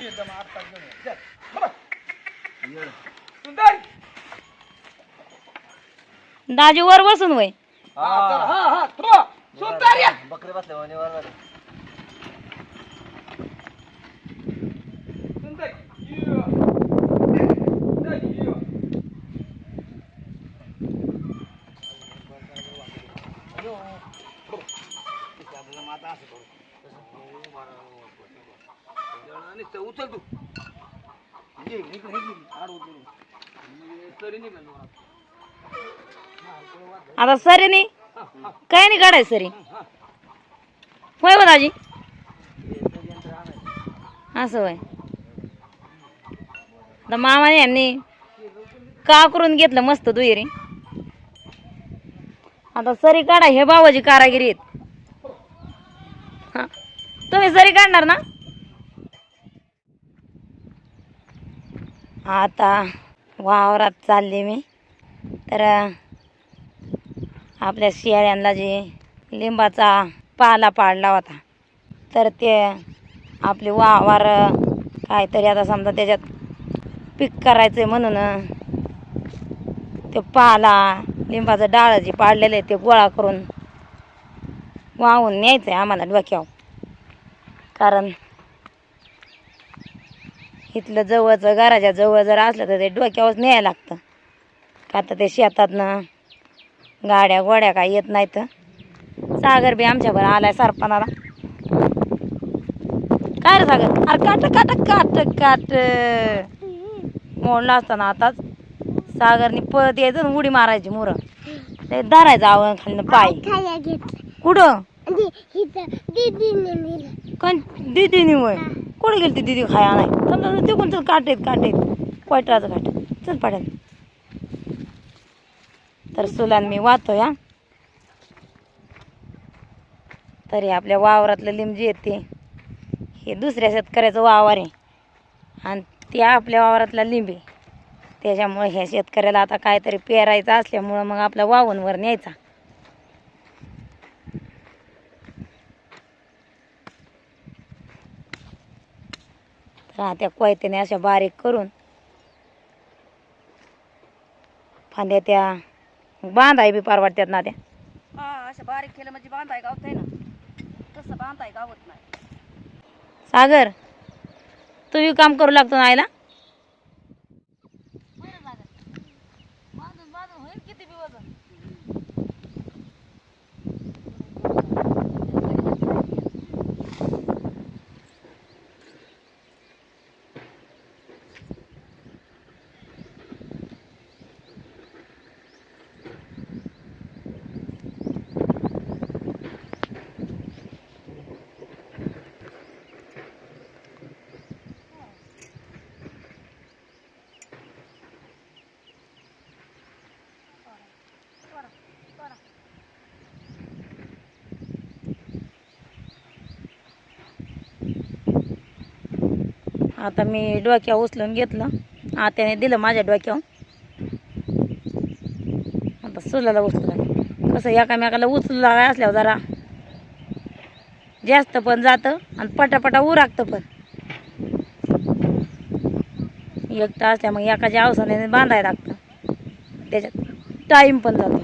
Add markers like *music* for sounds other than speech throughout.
एकदम घेऊन. सुंदर. दाजी वर बसून वय. हा हा हा. सुंदर या. बकरे बसले म्हणे वर सुंदर ये. सुंदर ये. नुसतं उचल तू ये, इकडे, इकडे, इकडे. आड उचल. म्हणजे तरी निघेल जोरात. आता सरीनी काय नाही काढायचं सरी होय हो दाजी असं होय. आता मामाने यांनी का करून घेतलं मस्त दुहेरी? आता सरी काढा हे बाबाजी कारागिरीत हा. तुम्ही सरी काढणार ना? आता वावरात चालले मी. तर आपल्या शियाळ्यांना जे लिंबाचा पाला पाडला होता. तर ते आपले वावर काहीतरी आता समजा त्याच्यात पीक करायचं आहे म्हणून ते पाला लिंबाचं डाळ जे पाडलेलं आहे ते गोळा करून वाहून न्यायचं आहे आम्हाला डोक्यावर. कारण इथलं जवळचं घराच्या जवळ जर असलं तर ते डोक्यावरच न्यायला लागतं. का तर ते शेतातनं गाड्या गोड्या काय येत नाहीत. सागर बी आमच्यावर आलाय सरपणाला काय रे सागर? अरे काट काट काट काट. मोडला असताना आताच. सागरनी पळत यायचं उडी मारायची मुरं. ते धरायचं आवळण खाली पाय. कुठं? कोण? दिदीनी वय कुठे गेली ती दिदी खाया नाही. समजा ते कोण चल काटेत काटेत. क्वायटराचं काट. चल पाड्यात. तर सुलान मी वाहतो या तरी आपल्या वावरातलं लिंब येते हे दुसऱ्या शेतकऱ्याचं वावर आहे. आणि ते आपल्या वावरातला लिंबी त्याच्यामुळे ह्या शेतकऱ्याला आता काहीतरी पेरायचं असल्यामुळं मग आपला वावणवर न्यायचा. तर त्या कोयत्याने अशा बारीक करून फांद्या त्या बांधाय बी परवडतात ना त्या. हा बारीक केलं म्हणजे बांधाय गावत ना. तसं बांधाय गावत नाही. सागर तू बी काम करू लागतो ना आईला? आता मी डोक्यावर उचलून घेतलं. आत्याने दिलं माझ्या डोक्यावर. आता सुलाला उचललं कसं एकामेकाला उचलू असल्यावर जरा जास्त पण जातं आणि पटापटा उरागतं पण. एकटं असल्या मग एकाच्या अवसाने बांधायला लागतं. त्याच्यात टाईम पण जातो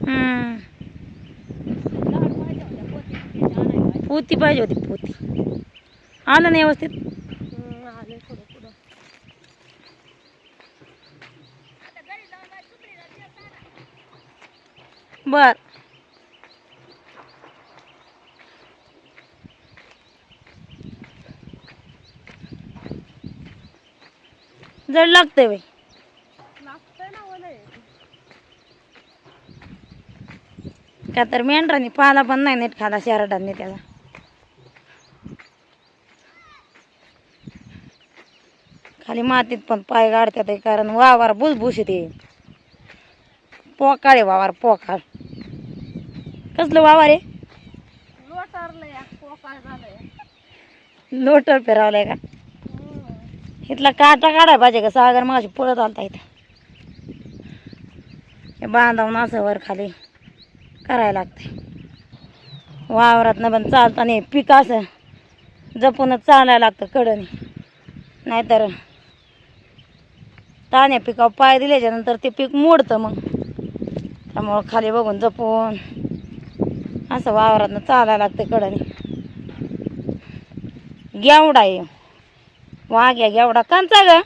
हम्म. पोती पाहिजे होती पोती. आलं नाही व्यवस्थित? बर. जड लागतंय बाई. का तर मेंढराने पाला पण नाही नीट खाला शहराटाने त्याला. खाली मातीत पण पाय गाडतात कारण वावर भुसभुशीत आहे. पोकाळ आहे वावर पोकाळ. कसलं वावर आहे? लोटर फिरवलंय का? इथला काटा काढाय पाहिजे का? सागर माशी पळत आलता इथं. बांधावून असं वर खाली करायला लागते वावरातनं पण चालताना पीक असं जपूनच चालायला लागतं कडनी. नाहीतर ताण्या पिकावर पाय दिल्याच्यानंतर ते पीक मोडतं मग. त्यामुळं खाली बघून जपून असं वावरातनं चालायला लागतं कडनी. गेवडा आहे. वाघ्या गेवडा. कांचा ग?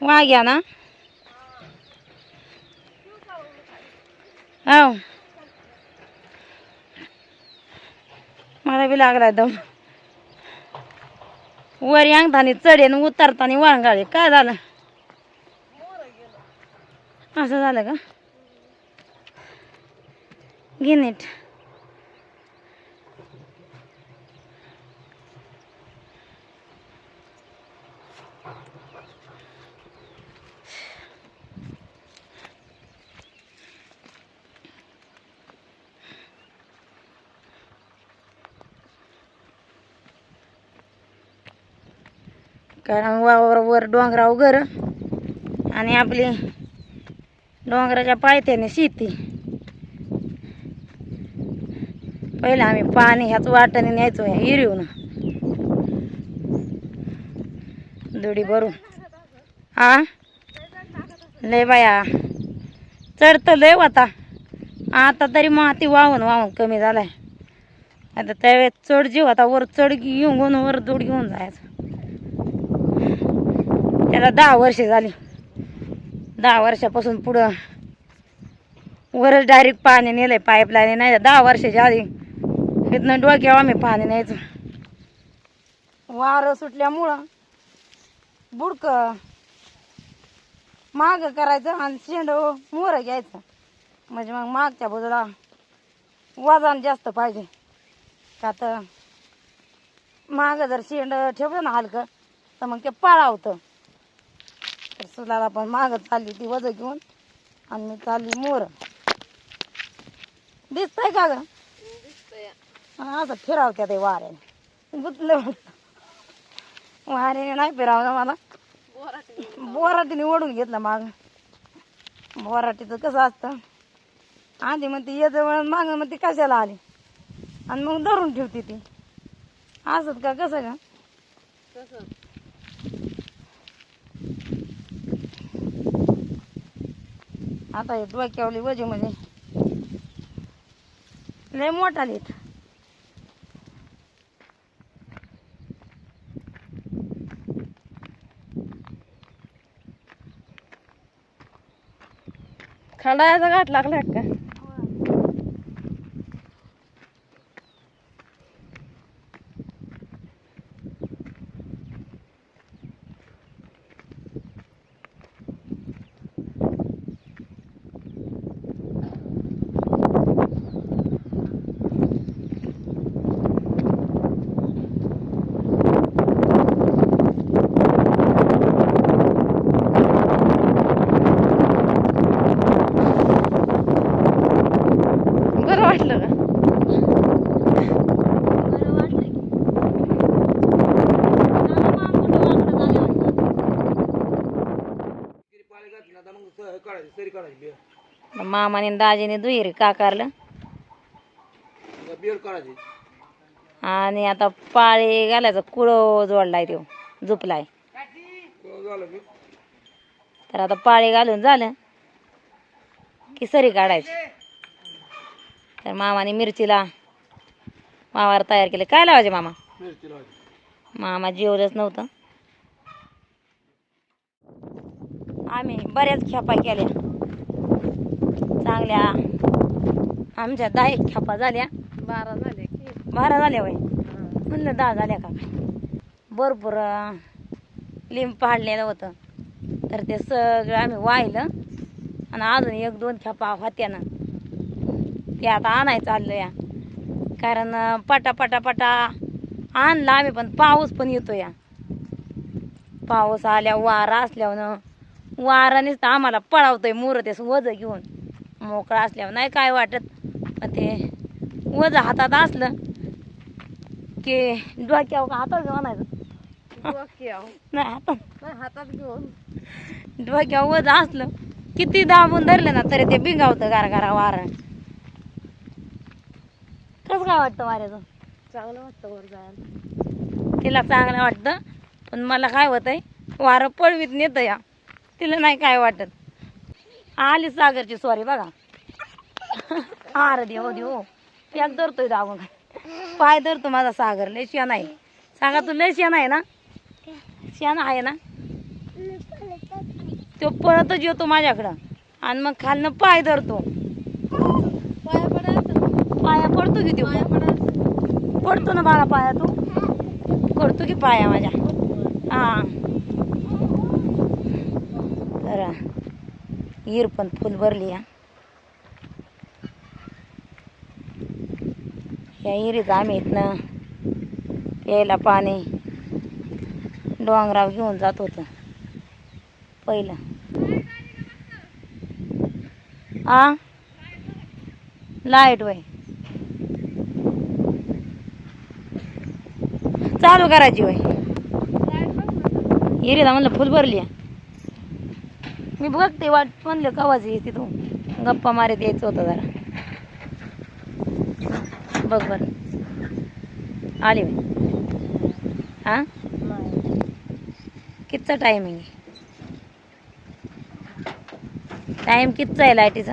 वाघ्या ना? हो मला बी लागलाय दम. वर अंगतानी चढेन उतरताना वांगाळे. काय झालं? असं झालं का? घे नीट. कारण वावर वर डोंगराव घर आणि आपली डोंगराच्या पायथ्याने शेती. पहिलं आम्ही पाणी ह्याच वाटाने न्यायचो ह्या हिरवून. दुडी भरून. हा लय बाया. चढतं लय होता. आता तरी माती वाहून वाहून कमी झालाय. आता त्यावेळेस चढ जीव आता वर चढ घेऊन वर दूड घेऊन जायचं. त्याला दहा वर्ष झाली. दहा वर्षापासून पुढं वरच डायरेक्ट पाणी नेलंय पाईपलाईन नाही दहा वर्षाच्या आधी इथनं डोक्यावर आम्ही पाणी न्यायचो. वारं सुटल्यामुळं बुडक माग करायचं आणि शेंड मोर घ्यायचं. म्हणजे मग मागच्या बाजूला वजन जास्त पाहिजे. का तर माग जर शेंड ठेवलं ना हलकं तर मग ते पाळावतं सुलाला पण माग चालली ती वज घेऊन आणि मी चालली मोर. दिसतंय का ग? असं फिरावत्या ते वाऱ्याने. गुतलं वाऱ्याने नाही फिरावलं मला. बोराटीने ओढून घेतलं माग. बोराटीचं कसं असतं? आधी मग ती जवळ माग मग. ती कशाला आली? आणि मग धरून ठेवते ती. असत का? कसं का आता हे डोक्यावली वजे म्हणजे लय मोठा लिहित खंडाळ्याचा घाट लागला का बरं वाटलं का बरं वाटलं की झालं मग कुठं वाकडं झालं वाटतं. किती पाळी घातली ना आता मग स- काढायची सरी काढायची बेर मामाने दाजीने दुहेरी काकारलं आणि आता पाळी घालायचा कुळो जोडलाय तो झुपलाय. तर आता पाळी घालून झालं की सरी काढायची. तर मामाने मिरचीला मावार तयार केलं. काय लावायचे मामा? मामा जेवलंच नव्हतं. आम्ही बऱ्याच खेपा केल्या. चांगल्या आमच्या दहा एक खेपा झाल्या. बारा झाले की. बारा झाल्या वय म्हणलं दहा झाल्या का? भरपूर लिंब पाडलेलं होतं. तर ते सगळं आम्ही वाहिलं. आणि अजून एक दोन खेपा होत्या ना. ते आता आणायचं चाललं या कारण पटा पटा पटा आणला आम्ही पण पाऊस पण येतो या पाऊस आल्या वारा असल्यावर वारानेच तर आम्हाला पळावतोय मोर ते वज घेऊन. मोकळा असल्यावर नाही काय वाटत. पण ते वज हातात असलं की डोक्यावर का हातात घेऊन डोक्यावर. नाही हातात. हातात घेऊन. डोक्यावर वज असलं. किती दाबून धरले ना तरी ते बिंगावतं गारा गारा वार. कसं काय वाटतं वाऱ्याचं? चांगलं वाटतं वर जायला. तिला चांगलं वाटतं. पण मला काय होतंय वारं पळवीत नेतं या. तिला नाही काय वाटत. आली सागरची सॉरी बघा. आर देव देव. पॅक धरतोय दाबून पाय धरतो माझा सागर. लय शेण आहे. सांगा तू लय शेण आहे ना? शेण आहे ना? तो पळतच येतो माझ्याकडं. आणि मग खालनं पाय धरतो. पाया पडायचं पाया पडतो की तो पाया पडतो ना बाळा पाया तू? पडतो की पाया माझ्या? हा तर हिर पण फुल भरली या. या हिरीत आम्ही इथनं प्यायला पाणी डोंगराव घेऊन जात होतो. पहिलं. आ? लाइट वय चालू करायची वय हिरीला म्हणलं फुल भरली आहे. मी बघते वाट म्हणलं कवाच येते तू गप्पा मारत यायचं होतं जरा. बघ बर. आली मी हा? कितचा टायमिंग आहे? टाइम कितचा आहे लाईटीचा?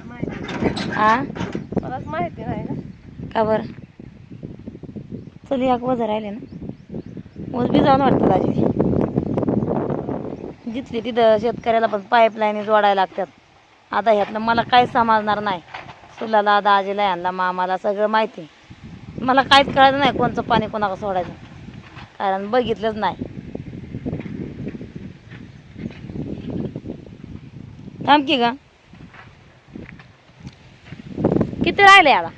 माहिती हा? मलाच माहिती नाही ना का बरं? चल एक वजन राहिले ना. मोजबी जाऊन वाटतं दाजी जिथली तिथं शेतकऱ्याला पण पाईपलाईन जोडायला लागतात. आता ह्यातलं मला काय समजणार नाही. सुलाला दाजीला यांना मामाला सगळं माहिती मला काहीच कळायचं नाही कोणचं पाणी कोणाला सोडायचं. कारण बघितलंच नाही. थांब की का किती राहिले याला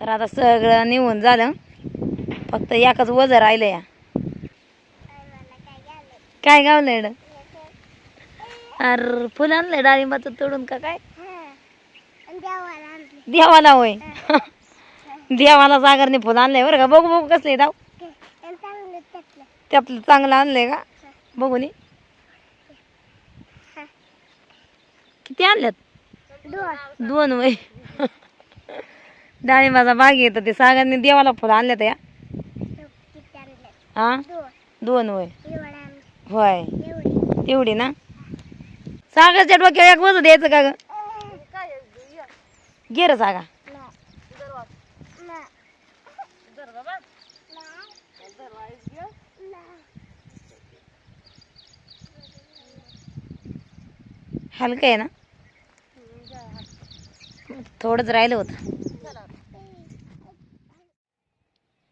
तर आता सगळं निघून झालं. फक्त एकाच वजन राहिलं या काय गावलं एवढं अरे फुलं आणलंय डाळिंबाचं तोडून का काय? देवाला आणले *laughs* देवाला होय. देवाला सागरने फुलं आणलंय बरं का? बघू बघू कसले दाव. त्यातलं चांगलं आणलंय का? बघू नी. किती आणल्यात? दोन वय *laughs* डाळिंबाचा बाग येतं ते सागरने देवाला फुलं आणल्यात या. आणले हा? दोन वय आणले होय. एवढी. तेवढी ना? सागरच्या डोक्यावर एक वजन द्यायचं का ग? काय घे रे सागा. हलकं आहे ना? थोडंच राहिलं होतं.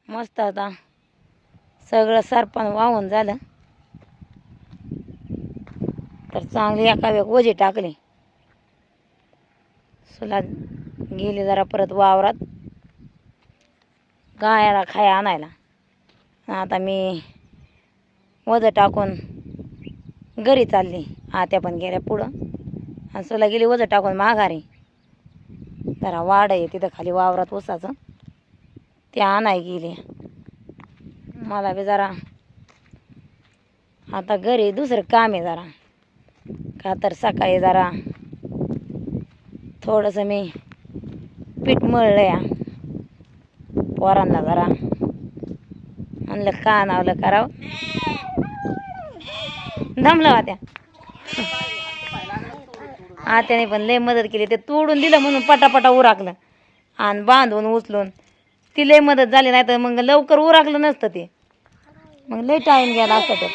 मस्त आता सगळं सरपण वाहून झालं. तर चांगली एका वेग ओझी टाकली. सुला गेली जरा परत वावरात. गायाला खाया आणायला. आता मी वज टाकून घरी चालली. आत्या पण गेल्या पुढं. आणि सुला गेली वज टाकून माघारी. जरा वाड आहे तिथं खाली वावरात ऊसाचं. ते आणाय गेली. मला बी जरा आता घरी दुसरं काम आहे जरा. का तर सकाळी जरा थोडंसं मी पीठ मळलं या पोरांना जरा. म्हणलं का नावलं करावं? दमलं होत्या. आत्याने पण लय मदत केली. ते तोडून दिलं म्हणून पटापटा उराकलं. आणि बांधून उचलून ती लय मदत झाली. नाही तर मग लवकर उराकलं नसतं ते. मग लय टाईम गेला असतं ते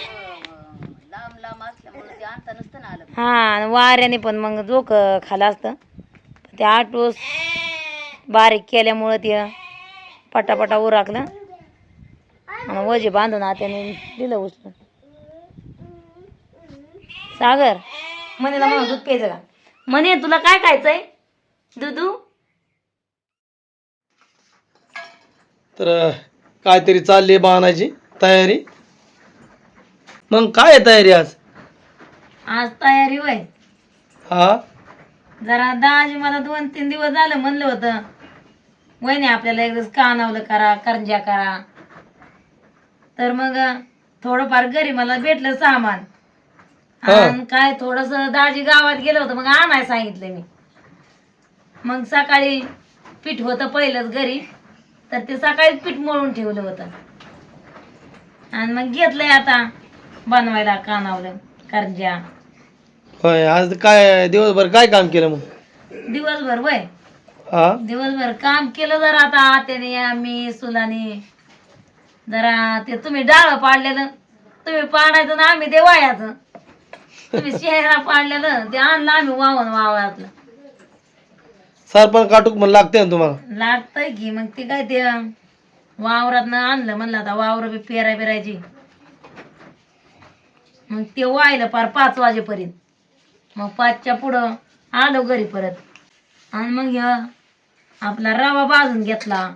लांब लांब असल्यामुळे ते आणता नसतं ना आलं हां आणि वाऱ्याने पण मग जोक खाला असतं. ते आटूस बारीक केल्यामुळं ते पटापटा उराकलं. आणि वजे बांधून आत्याने दिलं उचलून. सागर मनीला म्हणून दूध प्यायचं का? म्हणे तुला काय खायचंय दुधू? तर काहीतरी चालली बाणाची तयारी. मग काय आहे तयारी आज? आज तयारी वय हा? जरा दाजी मला दोन तीन दिवस झालं म्हणलं होतं. वहिनी आपल्याला एक दिवस कानावलं करा करंज्या करा. तर मग थोडंफार घरी मला भेटलं सामान. हा. आणि काय थोडस दाजी गावात गेलं होतं मग आणाय सांगितलं मी. मग सकाळी पीठ होतं पहिलंच घरी तर ते सकाळीच पीठ मळून ठेवलं होतं. आणि मग घेतलंय आता बनवायला कानावलं करंज्या. होय आज काय दिवसभर काय काम केलं मग? दिवसभर वय? हा? दिवसभर काम केलं जरा आता आत्याने आम्ही सुलाने जरा ते तुम्ही डाळ पाडलेलं. तुम्ही पाडायचं ना आम्ही ते वायाचं तुम्ही चेहरा पाडलेलं ते आणलं आम्ही वावून वावरातलं सरपण काटूक म्हणून लागते ना तुम्हाला? लागतंय की मग ते काय ते वावरात आणलं म्हणलं आता वावर बी पेराय पेरायची मग ते वाहिलं पार पाच वाजेपर्यंत. मग पाचच्या पुढं आलो घरी परत. आणि मग आपला रवा भाजून घेतला.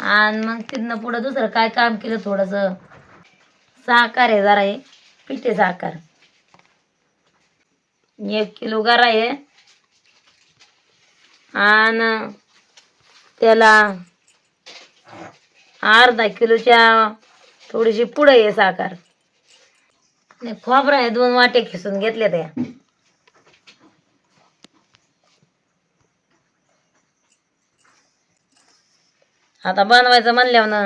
आणि मग तिथनं पुढं दुसरं काय काम केलं थोडस? साखर आहे जरा हे पिठे साखर. एक किलो गरा आहे. आणि त्याला अर्धा किलोच्या थोडीशी पुढं आहे साखर. खोबरं आहे दोन वाटे खिसून घेतले त्या. आता बनवायचं म्हणल्यावर ना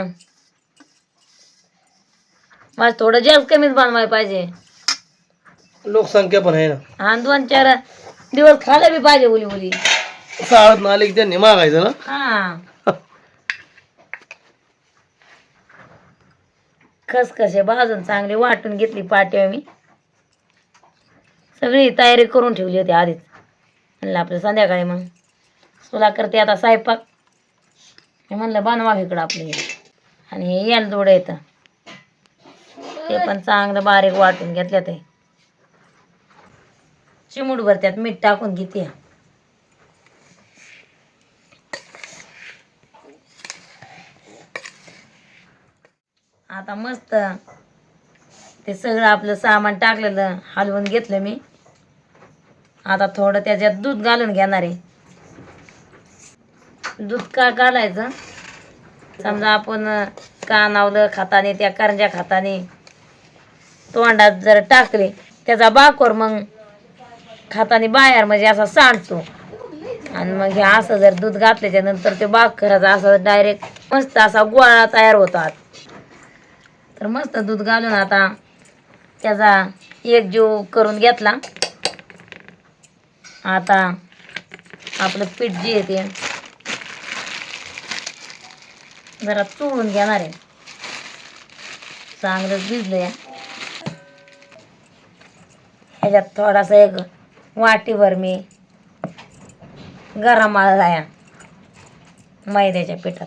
माझं थोडं जास्त कमीच बनवायला पाहिजे. लोकसंख्या पण आहे ना. आणि दोन चार दिवस खायला बी पाहिजे उली उली आले की त्यांनी मागायचं ना? हा. खसखसे भाजून चांगले वाटून घेतली पाट्या मी. सगळी तयारी करून ठेवली होती आधीच. म्हणलं आपलं संध्याकाळी मग. तुला करते आता स्वयंपाक. मी म्हणलं बनवा इकडं आपलं आणि हे याल दोडं येतं. ते पण चांगलं बारीक वाटून घेतलं ते. चिमूट भरत्यात मीठ टाकून घेते. आता मस्त ते सगळं आपलं सामान टाकलेलं हलवून घेतलं मी. आता थोडं त्याच्यात दूध घालून घेणार आहे. दूध का घालायचं? समजा आपण कानावलं खाताने त्या करंज्या खाताने तोंडात जर टाकले त्याचा बाकोर मग खाताने बाहेर म्हणजे असा सांडतो. आणि मग हे असं जर दूध घातल्याच्या नंतर ते बाकराचा असं डायरेक्ट मस्त असा गोळा तयार होतात. तर मस्त दूध घालून आता त्याचा एक जीव करून घेतला. आता आपलं पीठ जे येते जरा चोळून घेणार आहे. चांगलंच भिजलं ह्याच्यात थोडासा एक वाटीभर मी गरम या मैद्याच्या पिठात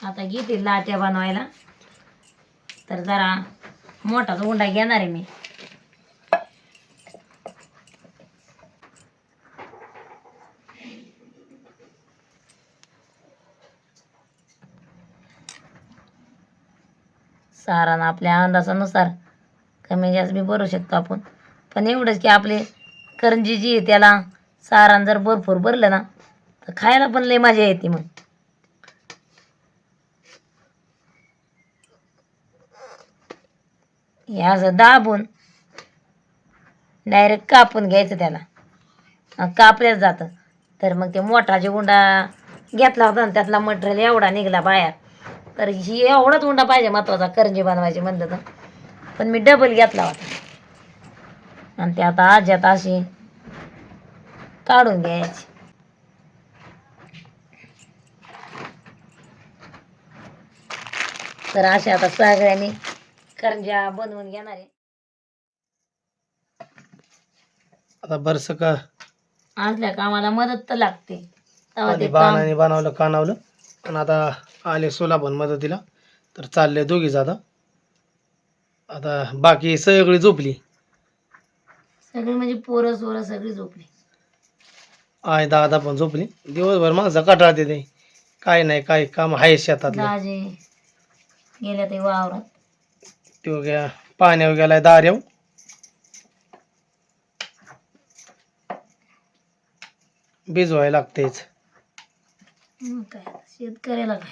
आता घेते लाट्या बनवायला. तर जरा मोठाच उंडा घेणार आहे मी. सारण आपल्या अंदाजानुसार कमी जास्त बी भरू शकतो आपण. पण एवढंच की आपले करंजी जी आहे त्याला सारण जर भरपूर भरलं ना तर खायला पण लय मजा येते मग. हे असं दाबून डायरेक्ट कापून घ्यायचं त्याला. कापल्याच जातं. तर मग ते मोठा जे उंडा घेतला होता ना त्यातला मटेरियल एवढा निघाला बाहेर. तर ही एवढाच उंडा पाहिजे महत्त्वाचा करंजी बनवायची म्हणलं तर. पण मी डबल घेतला होता. आणि ते आता आज्यात अशी काढून घ्यायची. तर अशा आता सगळ्यांनी करंज्या बनवून घेणार आहे. आता बरस का? असल्या कामाला मदत तर लागते. तेव्हा आधी ते काम बाणाने बनवलं कानावलं. आणि आता आले सोला पण मदतीला. तर चालले दोघीच आता आता बाकी सगळी झोपली. सगळी म्हणजे पोरं सोरं सगळी झोपली. आय दादा पण झोपली. दिवसभर माणसं कटाळते ते. काय नाही काय काम आहे शेतातलं. दाजे गेल्या ते वावरात. तो गे पाण्यावर गेलाय दार्याव भिजवायला लागतेच मग काय आता, शेतकऱ्याला काय?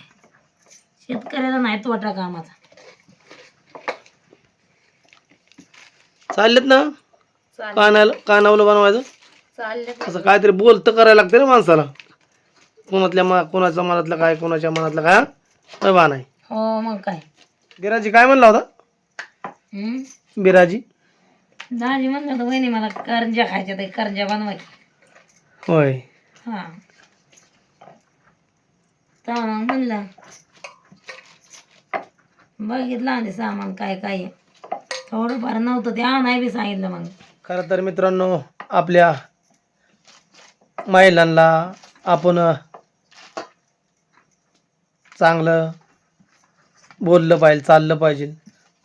शेतकऱ्याला नाही तोटा कामाचा. चाललेत ना? कानाला कानावलं बनवायचं? चालले असं काहीतरी बोलतं करायला लागतं ना माणसाला. कोणातल्या मा कोणाच्या मनातलं काय कोणाच्या मनातलं काय बा नाही? हो मग काय? बिराजी काय म्हणला होता? बिराजी? दाजी म्हणलं होतं वहिनी मला करंज्या खायच्या ते करंज्या बनवायच्या होय. हा. तर मग म्हणलं बघितलं आणि सामान काय काय आहे. थोडंफार नव्हतं ते आणाय बी सांगितलं मग. खरं तर मित्रांनो आपल्या महिलांना आपण चांगलं बोललं पाहिजे चाललं पाहिजे.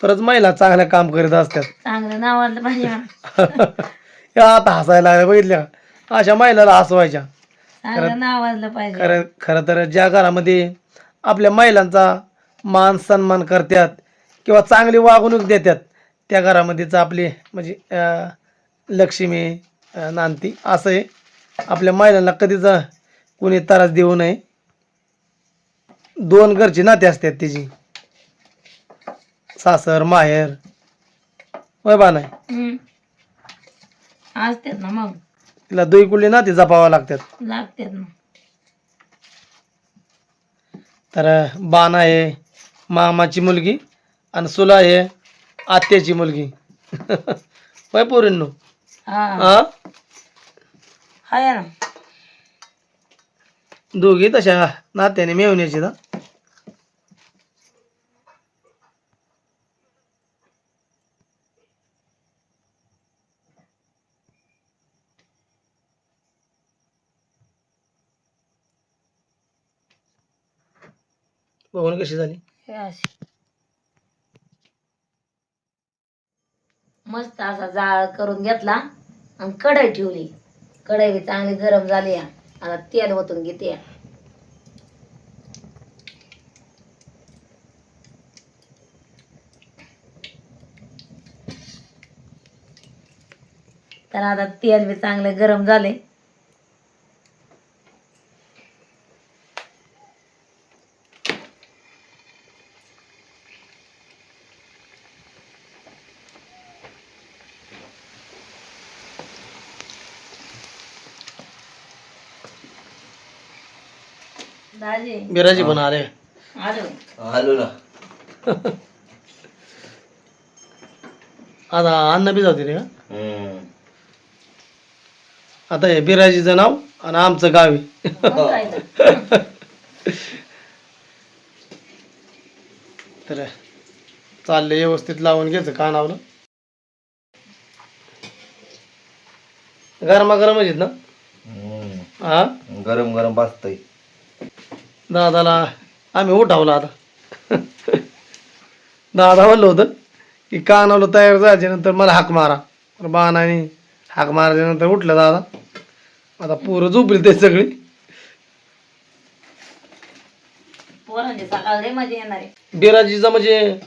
तरच महिला चांगलं काम करीत असतात. चांगलं पाहिजे म्हणा. *laughs* या आता हसायला लागल्या बघितल्या का? अशा महिलाला हसवायच्या. चांगलं नावाजलं पाहिजे. खरं खरं तर ज्या घरामध्ये आपल्या महिलांचा मान सन्मान करतात किंवा चांगली वागणूक देतात त्या घरामध्येच आपली म्हणजे अं, लक्ष्मी अं, नांदती असं आहे आपल्या महिलांना कधीच अं, कोणी त्रास देऊ नये. दोन घरची नाते असतात तिची. सासर माहेर. होय बा नाही? हम्म. असतात ना मग. तिला दुई कुठली नाते जपावं लागतात लागतात ना. तर बाण आहे मामाची मुलगी आणि सुला आहे आत्याची मुलगी. *laughs* होय पोरींनो? हा. हा? ना. दोघी तशा नात्याने मेवण्याची ना? बघून कशी झाली? हे अशी. मस्त असा जाळ करून घेतला आणि कढई ठेवली. कढई बी चांगली गरम झाली आहे. आता तेल ओतून घेते तर आता तेल बी चांगले गरम झाले दाजी. बिराजी पण आले. आलो. आलो ना. *laughs* आता अन्न बी जाते रे का हम्म. आता हे बिराजीचं नाव आणि आमचं गावी मग काय तर. तर चालले व्यवस्थित लावून घ्यायचं कानावलं. गरमागरम आहेत ना? हम्म. हा? गरम गरम भाजतंय. दादाला आम्ही उठावलं आता. दादा म्हणलं होतं की कानावलं तयार झाल्यानंतर मला हाक मारा. तर बाणाने हाक मारल्यानंतर उठलं दादा. आता पोरं झोपली ते सगळी. बिराजीचं म्हणजे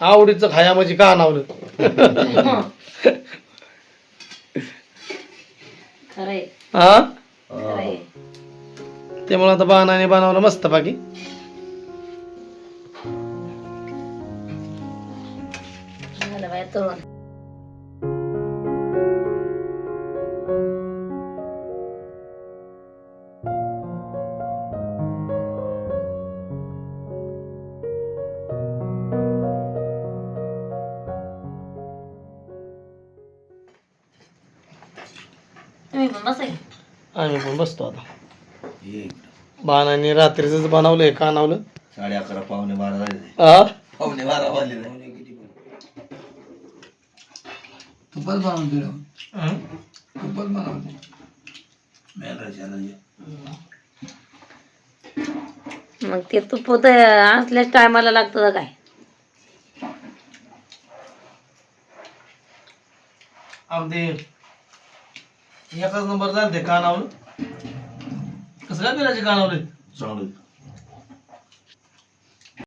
आवडीचं खाया म्हणजे कानावलं. हा? त्यामुळे आता बाणाने बनवलं मस्त बाकी. आम्ही पण बसतो आता. बाणाने रात्रीच बनवलंय कानावलं साडे अकरा पावणे बारा झाले. हा पावणे बारा वाजले. बनवते मग ते तूप होत असल्याच टायमाला लागतं का काय अगदी एकच नंबर झालं ते कानावलं कसं काय बिराजी कानावलं चांगलं